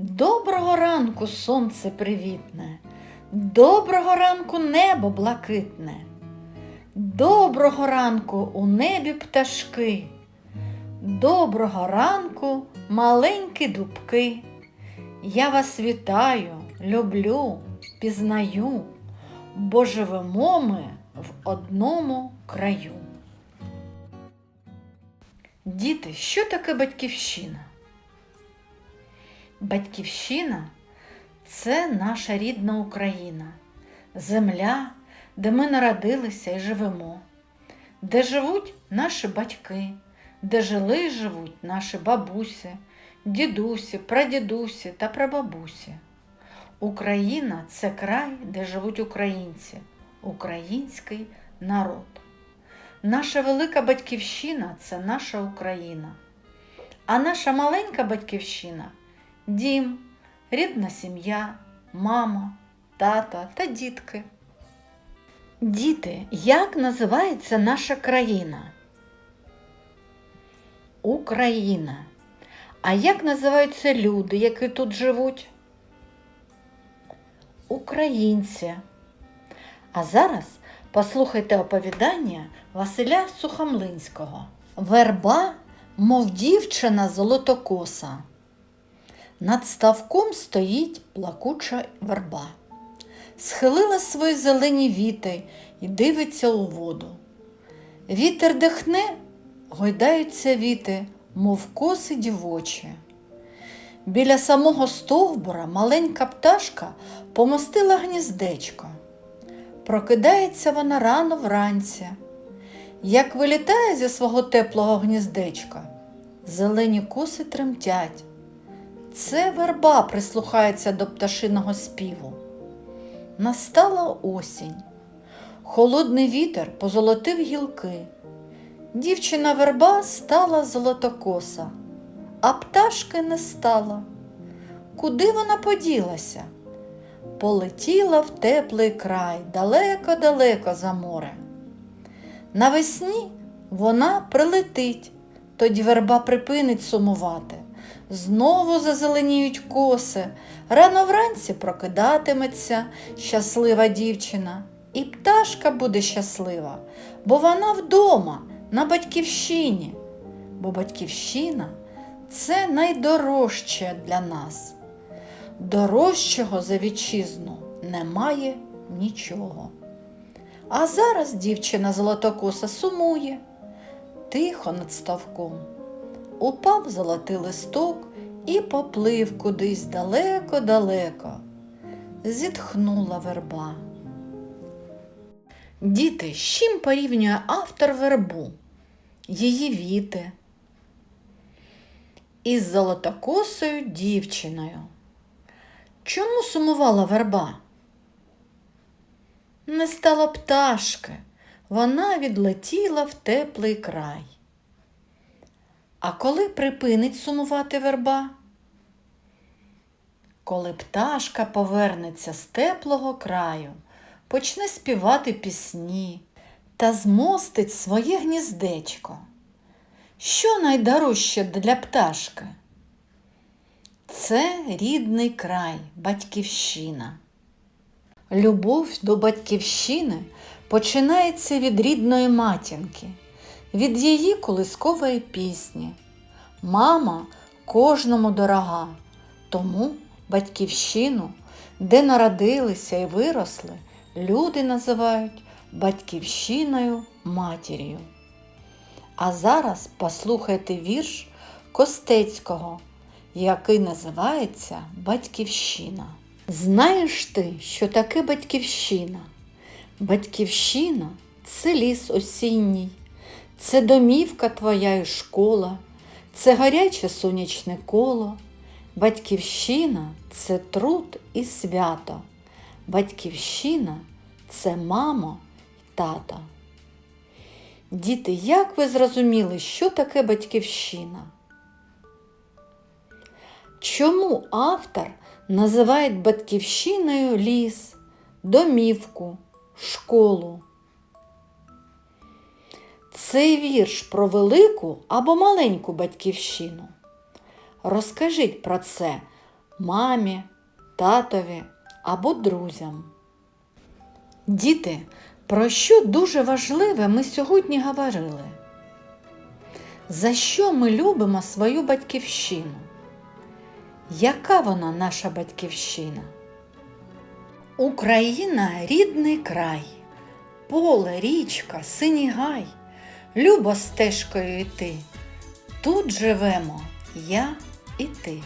Доброго ранку, сонце привітне, доброго ранку небо блакитне, доброго ранку у небі пташки, доброго ранку маленькі дубки. Я вас вітаю, люблю, пізнаю, бо живемо ми в одному краю. Діти, що таке батьківщина? Батьківщина це наша рідна Україна, земля, де ми народилися і живемо, де живуть наші батьки, де жили і живуть наші бабусі, дідусі, прадідусі та прабабусі. Україна це край, де живуть українці, український народ. Наша велика батьківщина це наша Україна. А наша маленька батьківщина дім, рідна сім'я, мама, тата та дітки. Діти, як називається наша країна? Україна. А як називаються люди, які тут живуть? Українці. А зараз послухайте оповідання Василя Сухомлинського. Верба, мов дівчина золотокоса. Над ставком стоїть плакуча верба. Схилила свої зелені віти і дивиться у воду. Вітер дихне, гойдаються віти, мов коси дівочі. Біля самого стовбура маленька пташка помостила гніздечко. Прокидається вона рано вранці. Як вилітає зі свого теплого гніздечка, зелені коси тремтять. Це верба прислухається до пташиного співу. Настала осінь. Холодний вітер позолотив гілки. Дівчина верба стала золотокоса, а пташки не стало. Куди вона поділася? Полетіла в теплий край далеко-далеко за море. Навесні вона прилетить, тоді верба припинить сумувати. Знову зазеленіють коси, рано вранці прокидатиметься щаслива дівчина, і пташка буде щаслива, бо вона вдома, на батьківщині, бо батьківщина це найдорожче для нас. Дорожчого за вітчизну немає нічого. А зараз дівчина золотокоса сумує, тихо над ставком. Упав золотий листок і поплив кудись далеко-далеко. Зітхнула верба. Діти, з чим порівнює автор вербу? Її віти. Із золотокосою дівчиною. Чому сумувала верба? Не стало пташки, вона відлетіла в теплий край. А коли припинить сумувати верба? Коли пташка повернеться з теплого краю, почне співати пісні та змостить своє гніздечко. Що найдорожче для пташки? Це рідний край, батьківщина. Любов до батьківщини починається від рідної матінки, від її колискової пісні. Мама кожному дорога, тому батьківщину, де народилися і виросли, люди називають батьківщиною матір'ю. А зараз послухайте вірш Костецького, який називається Батьківщина. Знаєш ти, що таке батьківщина? Батьківщина це ліс осінній, це домівка твоя і школа, це гаряче сонячне коло. Батьківщина це труд і свято. Батьківщина це мамо й тато. Діти, як ви зрозуміли, що таке батьківщина? Чому автор називає батьківщиною ліс, домівку, школу? Цей вірш про велику або маленьку батьківщину. Розкажіть про це мамі, татові або друзям. Діти, про що дуже важливе ми сьогодні говорили? За що ми любимо свою батьківщину? Яка вона наша батьківщина? Україна рідний край, поле, річка, синій гай, любо стежкою йти. Тут живемо я і ти.